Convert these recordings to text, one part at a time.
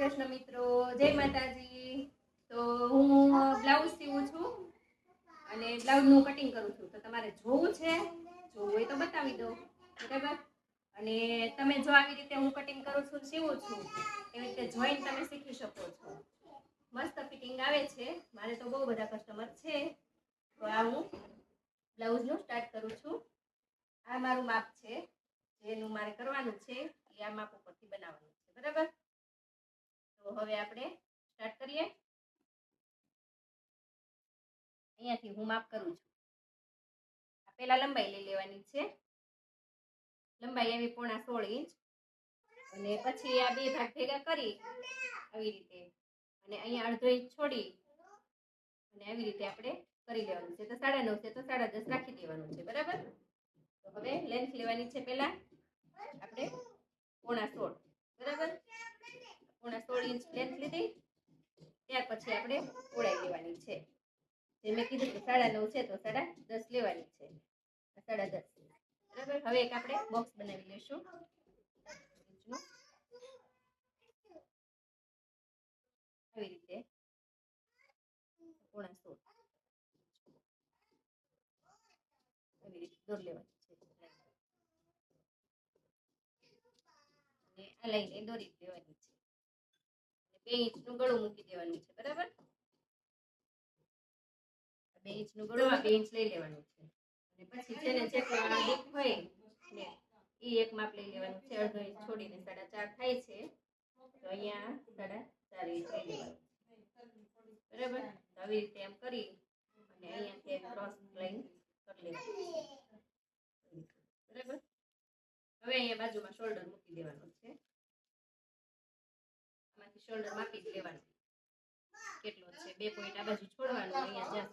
કૃષ્ણ મિત્રો, જય માતાજી. તો હું બ્લાઉઝ સીવું છું અને બ્લાઉઝનું કટિંગ કરું છું. તો તમારે જોવું છે. જોવું હોય તો બતાવી દો બરાબર? અને તમે જો આવી રીતે હું કટિંગ કરું છું, સીવું છું, એવી રીતે જોઈન તમે શીખી શકો છો. મસ્ત ફિટિંગ આવે છે. મારે તો બહુ બધા કસ્ટમર છે. તો આ હું બ્લાઉઝનું સ્ટાર્ટ કરું છું. આ મારું માપ છે. જેનું મારે કરવાનું છે, એ આ માપ ઉપરથી બનાવવાનું છે. બરાબર? તો હવે આપણે સ્ટાર્ટ કરીએ. અહીંયાથી હું માપ કરું છું. આ પહેલા લંબાઈ લઈ લેવાની છે. લંબાઈ એવી પોણા સોળ ઇંચ. અને પછી આ બે ભાગ ભેગા કરી આવી રીતે. અને અહીંયા અડધો ઇંચ છોડી અને આવી રીતે આપણે કરી લેવાનું છે. તો સાડા નવ છે, તો સાડા દસ રાખી દેવાનું છે, બરાબર? તો હવે લેન્થ લેવાની છે પહેલા. આપણે પોણા સોળ, બરાબર? પોણા સોળ ઇંચ લેન્થ લીધી. ત્યાર પછી આપણે ઓળાઈ લેવાની છે. જે મેં કીધું કે સાડા નવ છે તો સાડા દસ લેવાની છે. સાડા દસ. બરાબર? હવે એક આપણે બોક્સ બનાવી લઈશું. આવી રીતે. પૂર્ણ સોળ. આવી રીતે દોર લેવાની છે. આ લઈને દોરી અને બે ઇંચનું ગળું મૂકી દેવાનું છે, બરાબર? બે ઇંચનું ગળું બે ઇંચ લઈ લેવાનું છે. અને પછી છે જેટલા ડીપ હોય ને, એ એક માપ લઈ લેવાનું છે. અડધો ઇંચ છોડીને સાડા ચાર થાય છે, તો અહીંયા સાડા ચાર ઇંચ લઈ લેવાનું બરાબર? આવી રીતે એમ કરી અને અહીંયાથી ક્રોસ લાઈન કરી લેવાનું બરાબર? હવે અહીંયા બાજુમાં શોલ્ડર મૂકી દેવાનું છે. શોલ્ડર માપી જ લેવાનું. કેટલો છે? બે પોઈન્ટ આ બાજુ છોડવાનું, અહીંયા જ્યાં.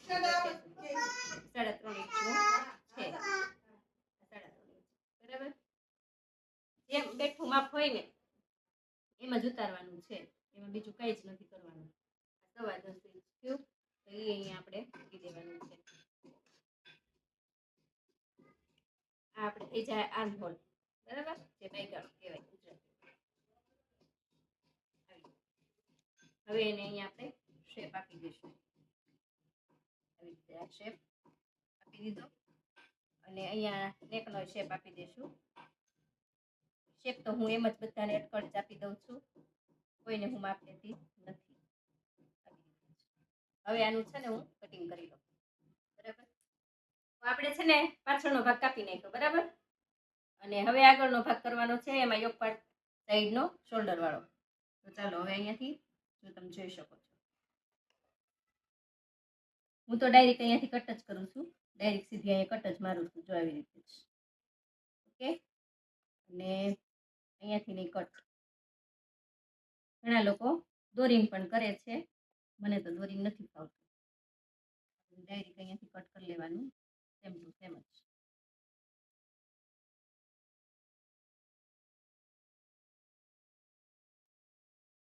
સાડા ત્રણ ઇંચનું છે. સાડા ત્રણ ઇંચ બરાબર? જેમ બેઠું માપ હોય ને, એમાં જ ઉતારવાનું છે. એમાં બીજું કઈ જ નથી કરવાનું. સવા દસ ઇંચ થયું, તો એ અહીંયા આપણે મૂકી દેવાનું છે. આપણે, એ જાય આર્મ હોલ બરાબર? જે બેગર કહેવાય. હવે એને અહીંયા આપણે શેપ આપી દઈશું. આવી રીતે આ શેપ આપી દીધો. અને અહીંયા નેકનો શેપ આપી દઈશું. શેપ તો હું એમ જ બધાને અટકળ આપી દઉં છું. કોઈને હું માપ લેતી નથી. હવે આનું છે ને હું કટિંગ કરી લઉં. બરાબર? આપણે છે ને પાછળનો ભાગ કાપી નાખ્યો, બરાબર? અને હવે આગળનો ભાગ કરવાનો છે એમાં યોગ પાર્ટ સાઈડનો શોલ્ડર વાળો. તો ચાલો, હવે અહીંયાથી જો તમે જોઈ શકો છો. હું તો ડાયરેક્ટ અહીંયાથી કટ જ કરું છું. ડાયરેક્ટ સીધી અહીંયા કટ જ મારું છું, જો આવી રીતે જ. ઓકે અને અહીંયાથી નહીં કટ ઘણા લોકો દોરીને પણ કરે છે. મને તો દોરીને નથી ફાવતું. ડાયરેક્ટ અહીંયાથી કટ કરી લેવાનું. સેમ ટુ સેમ જ.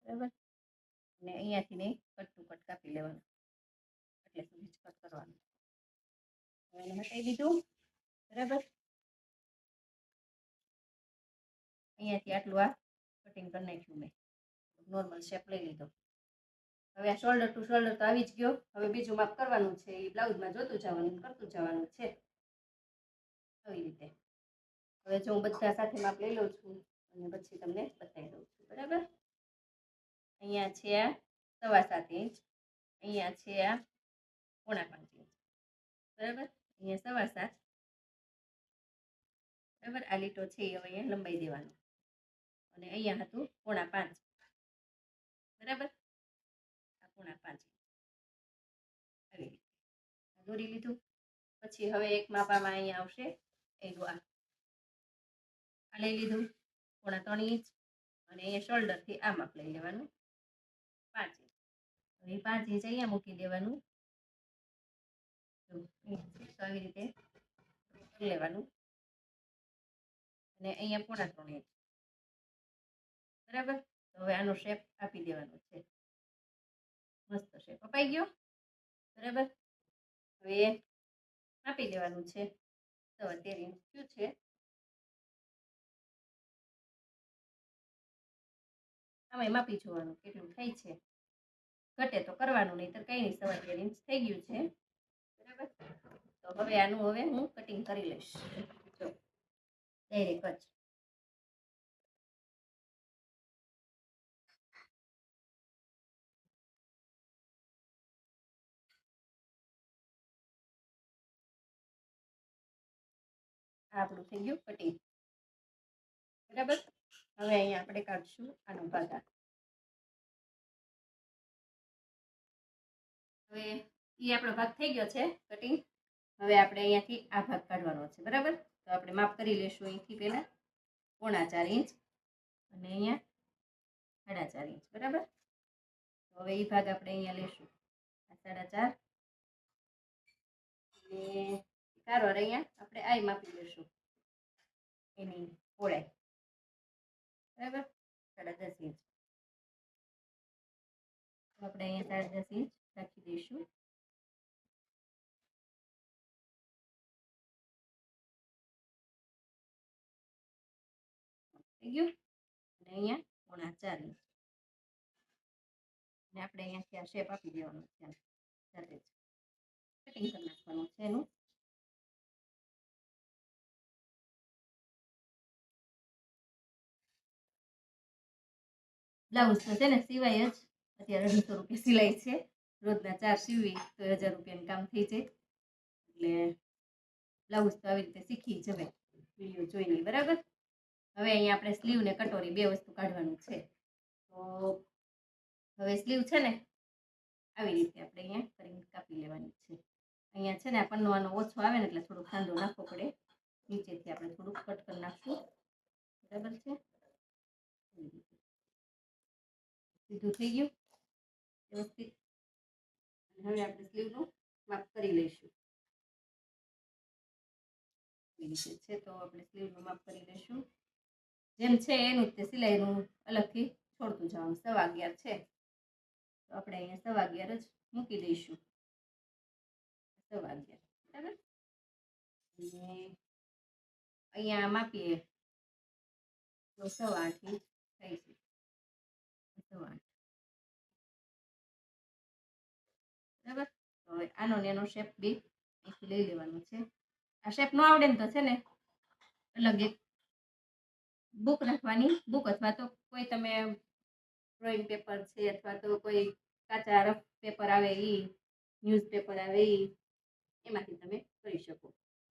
બરાબર? અને અહીંયાથી નહીં કટ ટુ કટ કાપી લેવાનું. એટલે સુધી જ કટ કરવાનું. હવે એને હટાવી દીધું. બરાબર? અહીંયાથી આટલું આ કટિંગ કરી નાખ્યું મેં. નોર્મલ શેપ લઈ લીધો. હવે આ શોલ્ડર ટુ શોલ્ડર તો આવી જ ગયો. હવે બીજું માપ કરવાનું છે. એ બ્લાઉઝમાં જોતું જવાનું કરતું જવાનું છે. આવી રીતે. હવે જો હું બધા સાથે માપ લઈ લઉં છું અને પછી તમને બતાવી દઉં છું. બરાબર? અહીંયા છે સવા સાત ઇંચ. અહીંયા છે પોણા પાંચ ઇંચ. બરાબર? અહીંયા સવા સાત. બરાબર? આ લીટો છે એ હવે અહીંયા લંબાઈ દેવાનો. અને અહીંયા હતું પોણા પાંચ. બરાબર? આ પોણા પાંચ આવી રીતે. દોરી લીધું. પછી હવે એક માપામાં અહીંયા આવશે. એનું આ. આ લઈ લીધું. પોણા ત્રણ ઇંચ. અને અહીંયા શોલ્ડરથી આ માપ લઈ લેવાનું. પાંચ. ઇંચ એ પાંચ ઇંચ અહીંયા મૂકી દેવાનું. આવી રીતે લેવાનું. અને અહીંયા પોણા ત્રણ ઇંચ બરાબર? તો હવે આનો શેપ આપી દેવાનો છે. મસ્ત શેપ અપાઈ ગયો? બરાબર? હવે આપી દેવાનું છે. તો અત્યારે ઇંચ થયું છે? આમાં માપી જોવાનું કેટલું થાય છે. ઘટે તો કરવાનું નહીં તો કંઈ નહીં, સવા તેર ઇંચ થઈ ગયું છે. બરાબર? તો હવે આનું હવે હું કટિંગ કરી લઈશ. જો ડાયરેક્ટ જ. આપણું થઈ ગયું કટિંગ બરાબર? હવે અહીંયા આપણે કાઢશું આનો ભાગા હવે એ આપણો ભાગ થઈ ગયો છે કટિંગ હવે આપણે અહીંયાથી આ ભાગ કાઢવાનો છે, બરાબર? તો આપણે માપ કરી લેશું અહીંથી પહેલાં પોણા ચાર ઇંચ અને અહીંયા સાડા ચાર ઇંચ, બરાબર? તો હવે એ ભાગ આપણે અહીંયા લેશું. આ સાડા ચાર અને કારવાર અહીંયા આપણે આ માપી લેશું. એની પહોળાઈ. બરાબર? આપણે અહીંયા સાડા દસ રાખી દઈશું. થઈ ગયું? અને અહીંયા પોણા ચાર ઇંચ. અને આપણે અહીંયાથી આ શેપ આપી દેવાનો છે. જાતે જ કટિંગ કરી નાખવાનું છે એનું. બ્લાઉઝ તો છે ને સિવાય જ અત્યારે અઢીસો રૂપિયા સિલાઈ છે. રોજના ચાર સીવી તો હજાર રૂપિયાનું કામ થઈ જાય. એટલે બ્લાઉઝ તો આવી રીતે શીખી જવાય. વીડિયો જોઈને બરાબર? હવે અહીંયા આપણે સ્લીવ ને કટોરી બે વસ્તુ કાઢવાનું છે. તો હવે સ્લીવ છે ને આવી રીતે આપણે અહીંયા કરીને કાપી લેવાની છે. અહીંયા છે ને આ પન્નો ઓછો આવે ને એટલે થોડુંક ખાંડો નાખવો પડે. નીચેથી આપણે થોડુંક કટ કરી નાખશું. બરાબર છે. સીધું થઈ ગયું. વ્યવસ્થિત. હવે આપણે સ્લીવનું માપ કરી લઈશું. છે તો આપણે સ્લીવનું માપ કરી લઈશું. જેમ છે એનું તે સિલાઈનું અલગથી છોડતું જવાનું. સવા અગિયાર છે. તો આપણે અહીંયા સવા અગિયાર જ મૂકી દઈશું. સવા અગિયાર. બરાબર? અને અહીંયા માપીએ. તો સવા આઠ થઈ છે સવા બરાબર? તો હવે આનો ને એનો શેપ બી અહીંથી લઈ લેવાનો છે. આ શેપ નો આવડે ને તો છે ને અલગ એક બુક રાખવાની. બુક અથવા તો કોઈ તમે ડ્રોઈંગ પેપર છે અથવા તો કોઈ કાચા રફ પેપર આવે એ ન્યૂઝ પેપર આવે એ એમાંથી તમે કરી શકો.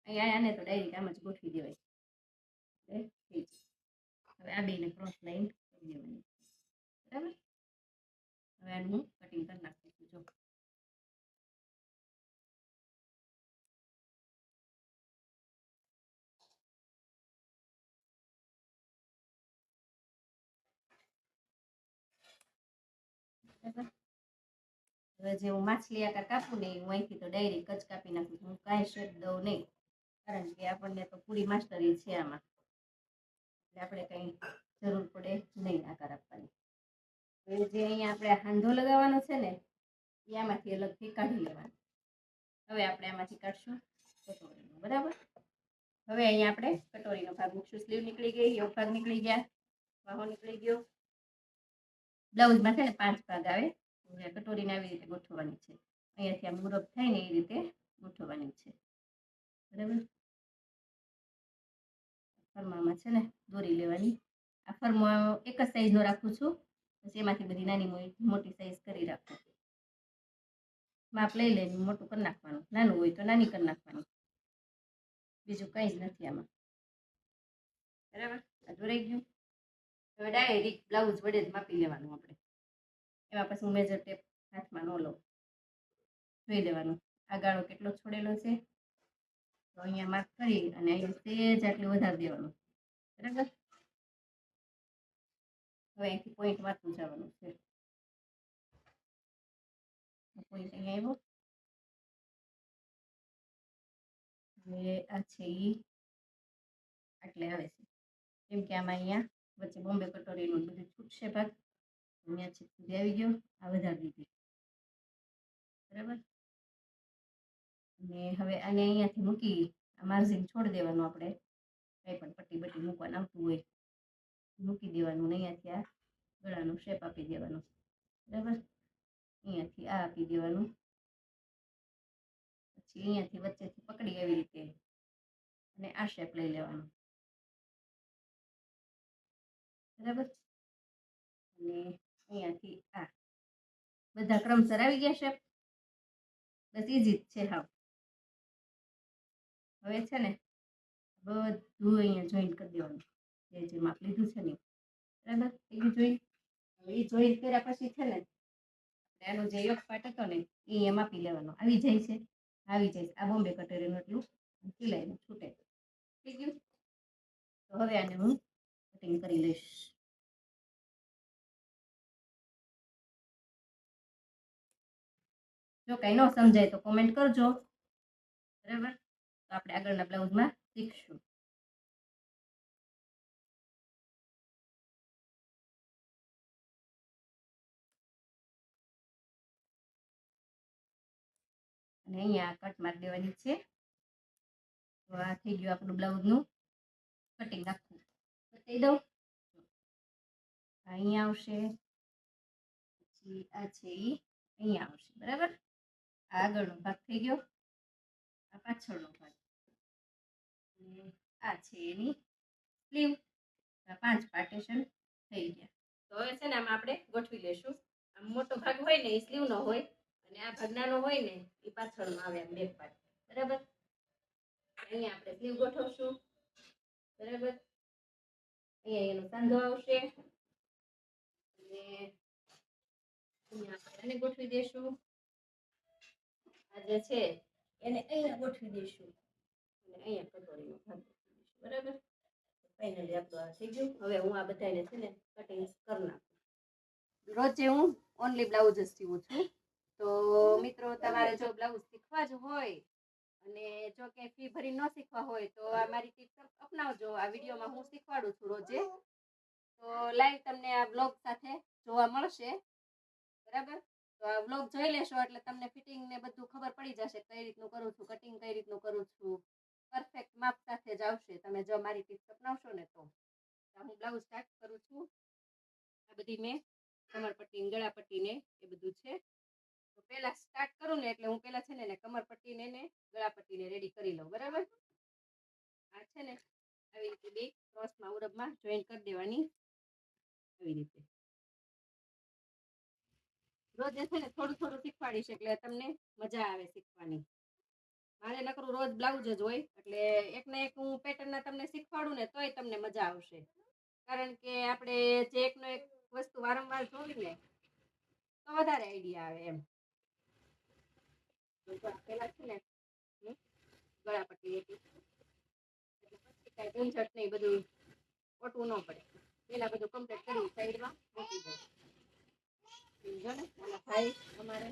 અહીંયા આને તો ડાયરેક્ટ આમ જ ગોઠવી દેવાય. એટલે હવે આ બેને ક્રોસ લાઈન કરી દેવાની. બરાબર? હવે આનું હું કટિંગ કરી નાખું છું જો. હવે જે હું માછલી આકાર કાપું ને હું અહીંથી તો ડાયરેક્ટ કચ કાપી નાખું હું કાંઈ શેપ દઉં નહીં, કારણ કે આપણને તો પૂરી માસ્ટરી છે આમાં. એટલે આપણે કંઈ જરૂર પડે નહીં આકાર આપવાની. હવે જે અહીંયા આપણે હાંધો લગાવવાનો છે ને એ આમાંથી અલગથી કાઢી લેવાનો. હવે આપણે આમાંથી કાઢશું કટોરીનો, બરાબર? હવે અહીંયા આપણે કટોરીનો ભાગ મૂકશું. સ્લીવ નીકળી ગઈ, એવો ભાગ નીકળી ગયા. વાહો નીકળી ગયો. બ્લાઉઝમાં છે પાંચ ભાગ આવે કટોરીને આવી રીતે ગોઠવવાની છે. અહીંયાથી આમ મુરબ થાય ને એ રીતે ગોઠવવાની છે. બરાબર? ફરમામાં છે ને, દોરી લેવાની. આ ફરમો એક જ સાઈઝનો રાખું છું, પછી એમાંથી બધી નાની મોટી સાઈઝ કરી રાખું. માપ લઈ લઈને મોટું કરી નાખવાનું. નાનું હોય તો નાની કરી નાખવાનું. બીજું કંઈ જ નથી આમાં. બરાબર? આ દોરાઈ ગયું. હવે ડાયરેક્ટ બ્લાઉઝ વડે જ માપી લેવાનું આપણે. એમાં પછી હું મેજર ટેપ હાથમાં ન લઉં. જોઈ લેવાનું. આ ગાળો કેટલો છોડેલો છે? તો અહીંયા માર્ક કરી અને અહીં સેજ આટલું વધારી દેવાનું. બરાબર? હવે અહીંથી પોઈન્ટ વાંચતું જવાનું છે. પોઈન્ટ અહીંયા આવ્યો. હવે આ છે એ આટલે આવે છે. કેમ કે આમાં અહીંયા વચ્ચે બોમ્બે કટોરીનું બધું છૂટશે ભાગ. અહીંયા છે, સુધી આવી ગયો. આ વધારી દીધી બરાબર? અને હવે આને અહીંયાથી મૂકી, આ માર્જિન છોડી દેવાનું આપણે. કંઈ પણ પટ્ટી બટ્ટી મૂકવાનું આવતું હોય. મૂકી દેવાનું ને અહીંયાથી આ ગળાનું શેપ આપી દેવાનું. બરાબર? અહીંયાથી આ આપી દેવાનું. પછી અહીંયાથી વચ્ચેથી પકડી એવી રીતે. અને આ શેપ લઈ લેવાનો. બરાબર? અને અહીંયાથી આ બધા ક્રમસર આવી ગયા છે. બસ ઈજી જ છે હા હવે છે ને બધું અહીંયા જોઈન કરી દેવાનું. જે જે માપ લીધું છે ને બરાબર? એ જોઈન એ જોઈન કર્યા પછી છે ને આનો જે યોગ પાટ હતો ને એ અહીંયા માપી લેવાનો. આવી જાય છે. આવી જાય છે. આ બોમ્બે કટોરીનું એટલું સિલાઈનું છૂટે. થઈ ગયું? તો હવે આને હું કટિંગ કરી લઈશ જો કંઈ ન સમજાય તો કોમેન્ટ કરજો. બરાબર? તો આપણે આગળના બ્લાઉઝમાં શીખશું. અને અહીંયા કટ મારી દેવાની છે. તો આ થઈ ગયું આપણું બ્લાઉઝનું કટિંગ આખું અહીંયા આવશે. આ છે એ અહીંયા આવશે, બરાબર? આગળનો ભાગ થઈ ગયો. આ પાછળનો પાંચ પાર્ટેશન થઈ ગયા. તો હવે છે ને આમાં આપણે ગોઠવી લેશું. આમ મોટો ભાગ હોય ને એ સ્લીવ નો હોય, અને આ ભાગ નાનો હોય ને એ પાછળમાં આવે આમ બેક પાર્ટ બરાબર? અહીંયા આપણે સ્લીવ ગોઠવશું. બરાબર? અહીંયા એનો સાંધો આવશે અને આપણે ગોઠવી દઈશું આ જે છે એને અહીંયા ગોઠવી દઈશું અને અહીંયા કટોરીનો ભાગ ગોઠવી દઈશું બરાબર ફાઇનલી આપણું આ થઈ ગયું હવે હું આ બધાને છે ને કટિંગ કરી નાખું રોજે હું ઓનલી બ્લાઉઝ જ સીવું છું તો મિત્રો તમારે જો બ્લાઉઝ શીખવા જ હોય અને જો કે ફી ભરી ન શીખવા હોય તો આ મારી ટીપ અપનાવજો. આ વિડીયોમાં હું શીખવાડું છું રોજે. તો લાઈવ તમને આ બ્લોગ સાથે જોવા મળશે. બરાબર? તો આ બ્લોગ જોઈ લેશો એટલે તમને ફિટિંગ ને બધું ખબર પડી જશે કઈ રીતનું કરું છું કટિંગ કઈ રીતનું કરું છું. પરફેક્ટ માપ સાથે જ આવશે. તમે જો મારી ટીપ અપનાવશો ને તો. હું બ્લાઉઝ સ્ટાર્ટ કરું છું. આ બધી મેં કમરપટ્ટી ગળાપટ્ટી ને એ બધું છે. તો પહેલા સ્ટાર્ટ કરું ને એટલે હું પહેલા છે ને એને કમરપટ્ટી ને ને ગળાપટ્ટીને રેડી કરી લઉં, બરાબર? આ છે ને આવી રીતે બે ક્રોસમાં ઉરબમાં જોઈન કરી દેવાની આવી રીતે. રોજે છે ને થોડું થોડું શીખવાડીશ એટલે તમને મજા આવે શીખવાની. મારે નકરું રોજ બ્લાઉઝ જ હોય, એટલે એક ને એક હું પેટર્નના તમને શીખવાડું ને તોય તમને મજા આવશે. કારણ કે આપણે જે એકનો એક વસ્તુ વારંવાર જોવી ને તો વધારે આઈડિયા આવે એમ. તો પેલા છે ને હમ, ગળાપટ્ટી એક એટલે પછી કાંઈ બધું ઓટવું ન પડે પેલા બધું કમ્પ્લીટ કરી સાઈડમાં મૂકી દઉં સમજો ને નાના ભાઈ અમારે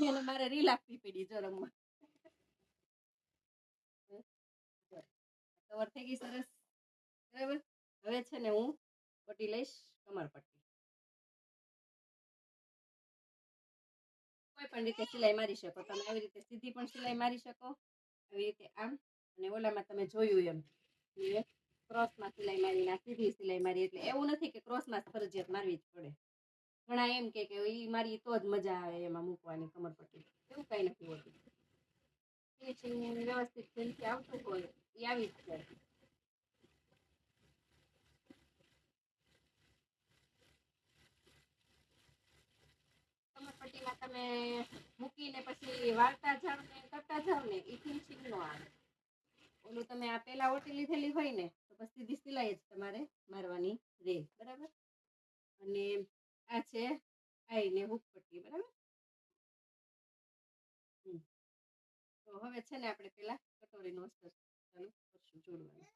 એને મારે રીલ આપવી પડી જો રમવા કવર થઈ ગઈ સરસ. બરાબર? હવે છે ને હું પટ્ટી લઈશ કમરપટ્ટી પણ રીતે સિલાઈ મારી શકો. તમે આવી રીતે સીધી પણ સિલાઈ મારી શકો. આવી રીતે આમ. અને ઓલામાં તમે જોયું એમ. એ ક્રોસમાં સિલાઈ મારી ના સીધી સિલાઈ મારી. એટલે એવું નથી કે ક્રોસમાં જ ફરજિયાત મારવી જ પડે. ઘણા એમ કે એ મારી તો જ મજા આવે એમાં મૂકવાની કમરપટ્ટી એવું કઈ નથી હોતું. ફિનિશિંગ વ્યવસ્થિત જેમથી આવતું હોય એ આવી જ જાય. કમરપટ્ટીમાં તમે મૂકીને પછી વાળતા જાવ ને કરતા જાવ ને એ ફિનિશિંગ નો આવે. ઓલું તમે આ પેલા ઓટી લીધેલી હોય ને, તો પછી સીધી સિલાઈ જ તમારે મારવાની રહે બરાબર? અને આ છે આઈને હુક પટ્ટી, બરાબર? તો હવે છે ને આપણે પેલા કટોરીનો અસ્તર ચાલુ કરશું જોડવાનું.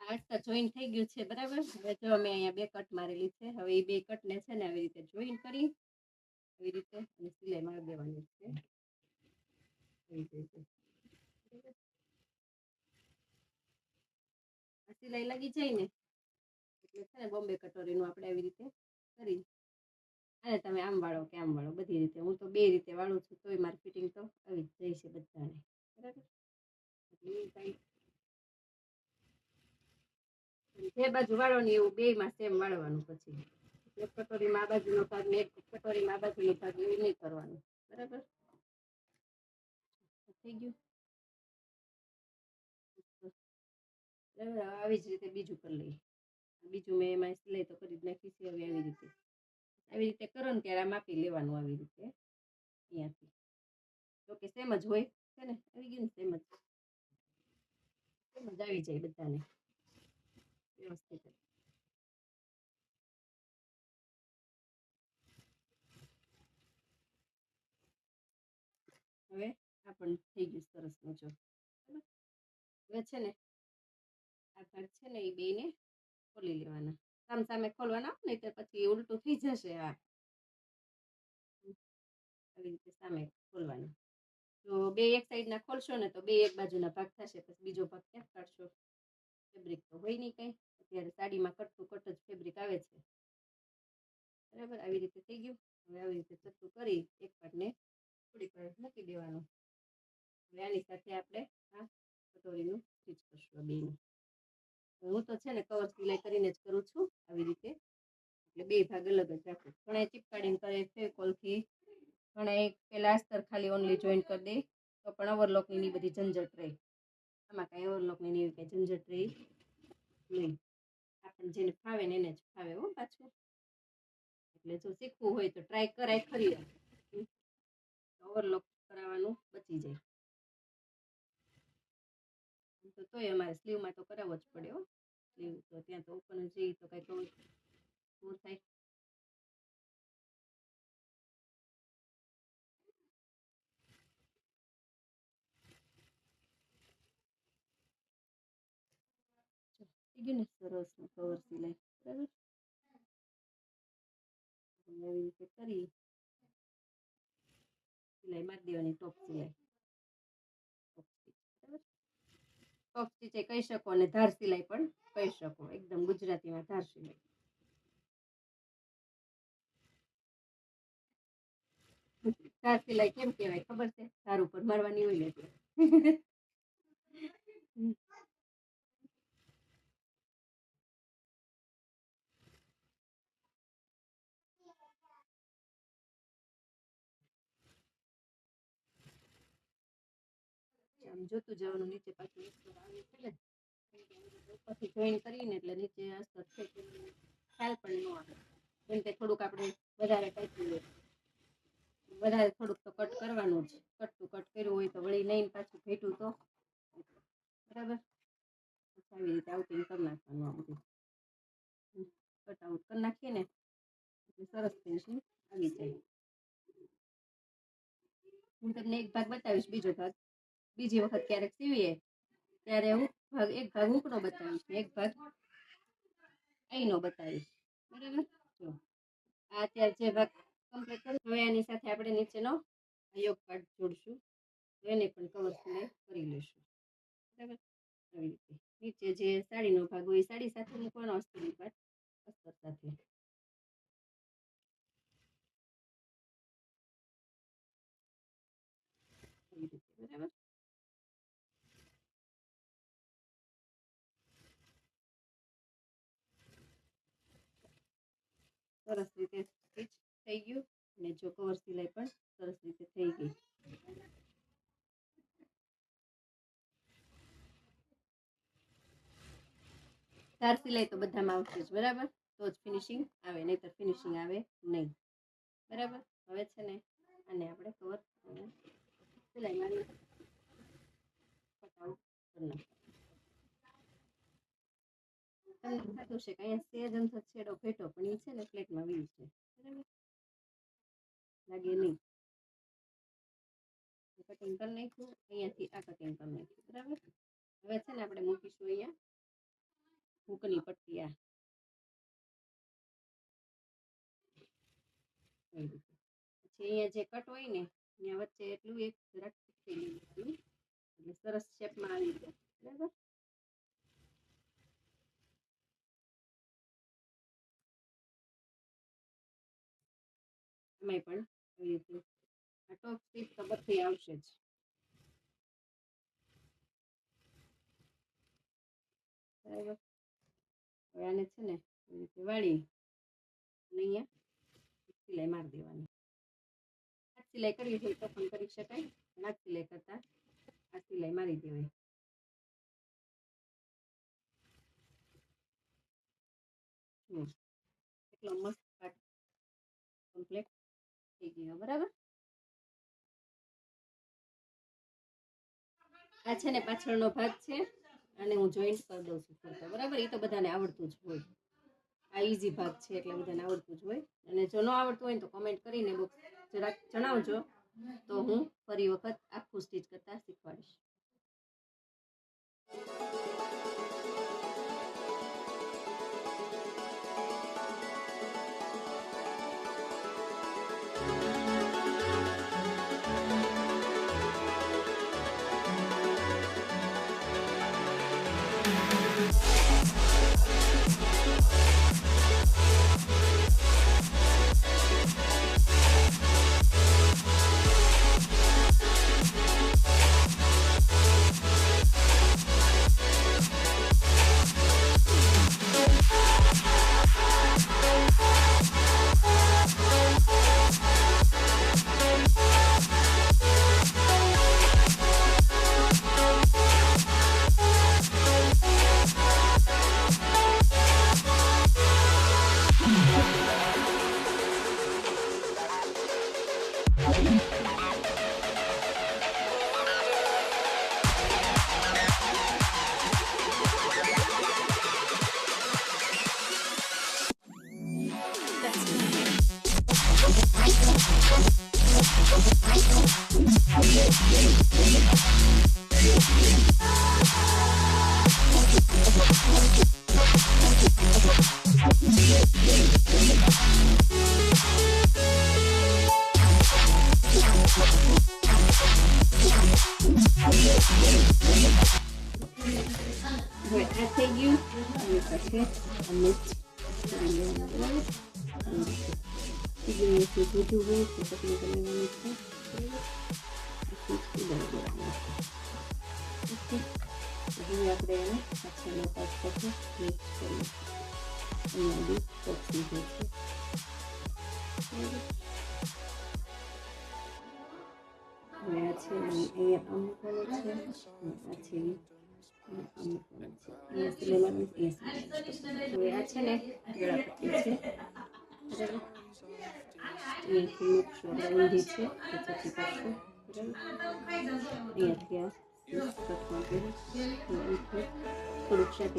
આ અસ્તર જોઈન થઈ ગયું છે, બરાબર? હવે જો અમે અહીંયા બે કટ મારેલી છે, હવે એ બે કટને છે ને આવી રીતે જોઈન કરી આવી રીતે અને સિલાઈ મારી દેવાની છે. રીતે. આ સિલાઈ લાગી જાય ને, એટલે છે ને બોમ્બે કટોરીનું આપણે આવી રીતે કરી. અને તમે આમ વાળો કે આમ વાળો, બધી રીતે. હું તો બે રીતે વાળું છું, તોય મારી ફિટિંગ તો આવી જ જાય છે બધાને. બરાબર? જે બાજુ વાળો ને એવું બે માં સેમ વાળવાનું પછી. એક કટોરીમાં આ બાજુનો ભાગ ને એક કટોરીમાં આ બાજુનો ભાગ એવું નહીં કરવાનું. બરાબર? થઈ ગયું? બરાબર હવે આવી જ રીતે બીજું કરી લઈએ. બીજું મેં એમાં સિલાઈ તો કરી જ નાખી છે, હવે આવી રીતે. આવી રીતે કરો ને ત્યારે માપી લેવાનું આવી રીતે અહીંયાથી. જોકે સેમ જ હોય, છે ને? આવી ગયું ને સેમ જ? સેમ જ આવી જાય બધાને. વ્યવસ્થિત હવે આ પણ થઈ ગયું સરસ મજો. બરાબર? હવે છે ને, આ ભાગ છે ને એ બેને ખોલી લેવાના. સામ સામે ખોલવાના નહીં તો પછી ઉલટું થઈ જશે આ. આવી રીતે સામે ખોલવાનું. જો બે એક સાઈડના ખોલશો ને, તો બે એક બાજુના ભાગ થશે, પછી બીજો ભાગ ક્યાં કાઢશો? ફેબ્રિક તો હોય નહીં કંઈ. અત્યારે સાડીમાં કટતું કટ જ ફેબ્રિક આવે છે. બરાબર? આવી રીતે થઈ ગયું. હવે આવી રીતે ચત્તું કરી એક પાટને થોડીક વાર મૂકી દેવાનું. હવે આની સાથે આપણે આ કટોરીનું સ્ટીચ કરશું બેનું. હું તો છે ને કવર સિલાઈ કરીને જ કરું છું, આવી રીતે. એટલે બે ભાગ અલગ જ રાખું. ઘણા ચીપકાડીને કરે ફેવિકોલથી ઘણા પેલા અસ્તર ખાલી ઓનલી જોઈન કરી દે, તો પણ ઓવરલોકની બધી ઝંઝટ રહી. આમાં કાંઈ ઓવરલોકની એવી કાંઈ ઝંઝટ રહી નહીં. આપણને જેને ફાવે ને એને જ ફાવે હો પાછું. એટલે જો શીખવું હોય તો ટ્રાય કરાય ખરી. ઓવરલોક કરાવવાનું બચી જાય. તો તોય અમારે સ્લીવમાં તો કરાવવો જ પડ્યો સ્લીવ તો ત્યાં તો ઓપન જઈએ તો કાંઈ કહું દૂર થાય. ગયું ને સરસ કવર સિલાઈ, બરાબર? આવી રીતે કરી. સિલાઈ મારી દેવાની ટોપ સિલાઈ ટોપ સ્ટીચ કહી શકો અને ધાર સિલાઈ પણ કહી શકો એકદમ ગુજરાતીમાં ધાર સિલાઈ ધાર સિલાઈ કેમ કહેવાય ખબર છે ધાર ઉપર મારવાની હોય ને એટલે આમ જોતું જવાનું નીચે પાછું અસ્તર આવે ઉપરથી જોઈન કરીને એટલે નીચે અસ્તર છે ખ્યાલ પણ ન આવે. કેમ કે થોડુંક આપણે વધારે હોય. વધારે થોડુંક તો કટ કરવાનું જ. કટ ટુ કટ કર્યું હોય તો વળી નહીં પાછું ભેટું તો. બરાબર? આવી રીતે આઉટિંગ કરી નાખવાનું આ કટ આઉટ કરી નાખીએ ને એટલે સરસ ફિનિશિંગ આવી જાય. હું તમને એક ભાગ બતાવીશ, બીજો ભાગ. બીજી વખત ક્યારેક સીવીએ, ત્યારે હું ભાગ, એક ભાગ હૂકનો બતાવીશ એક ભાગ અહીંનો બતાવીશ. બરાબર? જો, આ અત્યારે જે ભાગ કમ્પ્લીટ કરી હવે આની સાથે આપણે નીચેનો યોગ પાર્ટ જોડશું. એને પણ કવર સિલાઈ કરી લઈશું. બરાબર? આવી રીતે. નીચે જે સાડીનો ભાગ હોય સાડી સાથે મૂકવાનો અસ્તરી પાર્ટ અસ્તર સાથે આવી રીતે બરાબર સરસ રીતે સ્ટીચ થઈ ગયું અને જો કવર સિલાઈ પણ સરસ રીતે થઈ ગઈ. ચાર સિલાઈ તો બધામાં આવશે જ, બરાબર? તો જ ફિનિશિંગ આવે, નહીતર ફિનિશિંગ આવે નહીં. બરાબર? હવે છે ને અને આપણે કવર સિલાઈ મારી પટાવું. કરી તમને થતું છે કે અહીંયા સેજ અંતર છેડો ભેટો પણ એ છે ને પ્લેટમાં વીલ છે. બરાબર? લાગે નહીં. કટિંગ કરી નાખ્યું અહીંયાથી આ કટિંગ કરી નાખ્યું બરાબર? હવે છે ને આપણે મૂકીશું અહીંયા હૂકની પટ્ટી આ. પછી અહીંયા જે કટ હોય ને અહીંયા વચ્ચે એટલું એક જરાક થઈ એટલે સરસ શેપમાં આવી જાય બરાબર? એમાંય પણ આવી રીતે આવશે જ. બરાબર? આને છે ને એવી સિલાઈ મારી દેવાની. આ સિલાઈ કરવી હોય તો કરી શકાય. પણ સિલાઈ કરતાં આ સિલાઈ મારી દેવાય. એટલો મસ્ત કમ્પ્લીટ થઈ ગયો, બરાબર? આ છે ને પાછળનો ભાગ છે, અને હું જોઈન્ટ કરી દઉં છું ફરતા બરાબર? એ તો બધાને આવડતું જ હોય. આ ઈઝી ભાગ છે એટલે બધાને આવડતું જ હોય. અને જો ન આવડતું હોય તો કમેન્ટ કરીને જરાક જણાવજો, તો હું ફરી વખત આખું સ્ટીચ કરતા શીખવાડીશ. પછી ઉડાડી દેવાનું છે. ઓકે હવે આપણે એને પાછળનો પાક સાથે મિક્સ કરીએ અહીંયા બી પચી જાય છે બરાબર. હવે આ છે ને અહીંયા અમુક છે અને આ છે ઈ અમુક અહીંયા સિલેવાનું અહીંયા હવે આ છે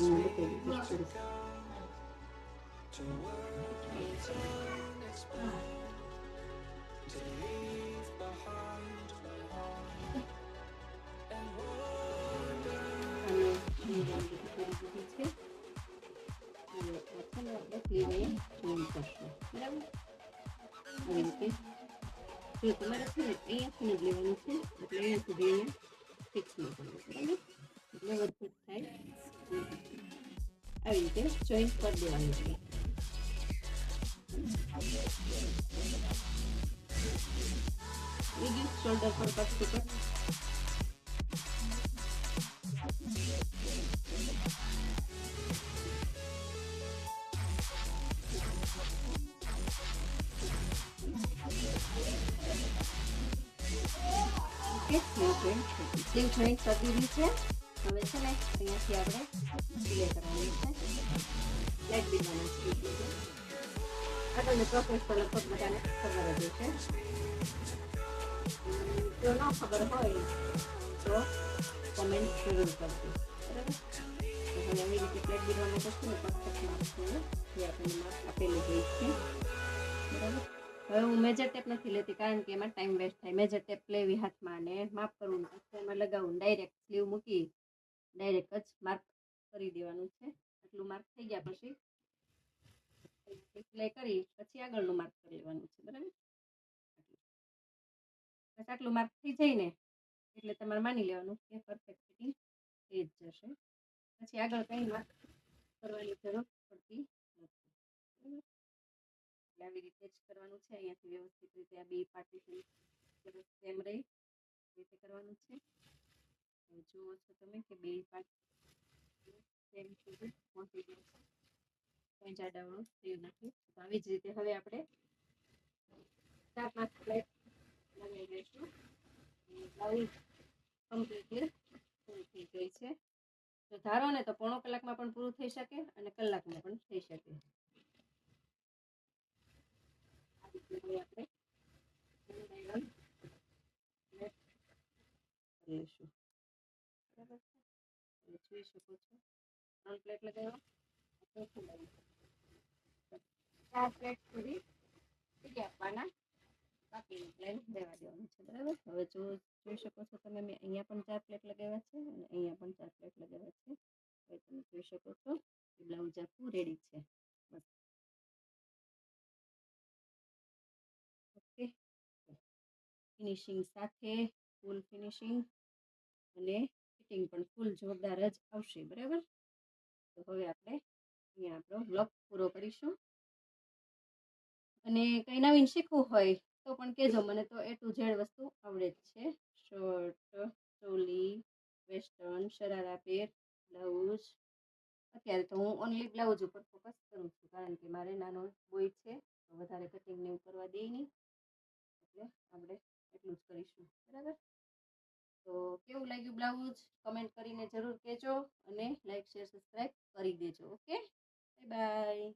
ને ગળાપટ્ટી છે જો તમારે છે ને અહીંયાથી જ લેવાનું છે એટલે અહીંયા સુધી અહીંયા ફિક્સમાં કરવું બરાબર એટલે વધઘટ થાય આવી રીતે જોઈન કરી દેવાનું છે બીજું શોલ્ડર પર પટ્ટી દીધી છે. હવે છે ને અહીંયાથી આપણે સિલાઈ કરવાની છે. લાઈટ બીનવાના સ્લીવ આગળની પ્રોસેસ તો લગભગ બધાને ખબર જ છે જો ન ખબર હોય તો કોમેન્ટ જરૂર કરજો. બરાબર? આવી રીતે પ્લેટ બીનવાનું કરશું ને પરફેક્ટ માર્ક્સ આપેલું હોય છે. બરાબર? હવે હું મેજર ટેપ નથી લેતી કારણ કે એમાં ટાઈમ વેસ્ટ થાય. મેજર ટેપ લેવી હાથમાં અને માપ કરવું એમાં લગાવું. ડાયરેક્ટ સ્લીવ મૂકી ડાયરેક્ટ જ માર્ક કરી દેવાનું છે. આટલું માર્ક થઈ ગયા પછી સિલાઈ કરી પછી આગળનું માર્ક કરી લેવાનું છે. બરાબર? બસ આટલું માર્ક થઈ જાય ને એટલે તમારે માની લેવાનું કે પરફેક્ટ ફિટિંગ થઈ જ જશે. પછી આગળ કંઈ માર્ક કરવાની જરૂર પડતી એટલે આવી રીતે જ કરવાનું છે. અહીંયાથી વ્યવસ્થિત રીતે આ બે પાર્ટીશન સરસ સેમ રહે. રીતે કરવાનું છે. જુઓ છો તમે કે બે પાર્ટ સેમ સુધી ગયા છે. નથી તો આવી જ રીતે હવે આપણે ચાર પાંચ ફ્લેટ લગાવી દઈશું. બ્લાઉઝ કમ્પ્લીટલી થઈ ગઈ છે. તો ધારો ને તો પોણો કલાકમાં પણ પૂરું થઈ શકે અને કલાકમાં પણ થઈ શકે આ રીતે હવે આપણે one by one plate કરી લઈશું બરાબર જોઈ શકો છો ત્રણ પ્લેટ લગાવ્યો ચાર પ્લેટ પૂરી ટીકી આપવાના બાકીની પ્લેન રહેવા દેવાનું છે. બરાબર? હવે જો જોઈ શકો છો તમે, મેં અહીંયા પણ ચાર પ્લેટ લગાવ્યા છે. અને અહીંયા પણ ચાર પ્લેટ લગાવ્યા છે હવે તમે જોઈ શકો છો બ્લાઉઝ આખું રેડી છે. બસ. ફિનિશિંગ સાથે ફૂલ ફિનિશિંગ અને ફિટિંગ પણ ફૂલ જોરદાર જ આવશે, બરાબર? તો હવે આપણે અહીંયા આપણો બ્લોક પૂરો કરીશું. અને કંઈ નવીન શીખવું હોય તો પણ કહેજો, મને તો એ ટુ ઝેડ વસ્તુ આવડે જ છે. શર્ટ, ચોલી, વેસ્ટર્ન, શરારા, પેર, બ્લાઉઝ. અત્યારે તો હું ઓનલી બ્લાઉઝ ઉપર ફોકસ કરું છું, કારણ કે મારે નાનો બોય છે, તો વધારે કટિંગ ને એવું કરવા દે નહીં. એટલે આપણે એટલું જ કરીશું, બરાબર? તો કેવું લાગ્યું બ્લાઉઝ? કમેન્ટ કરીને જરૂર કહેજો અને લાઈક, શેર, સબસ્ક્રાઈબ કરી દેજો, ઓકે? Bye bye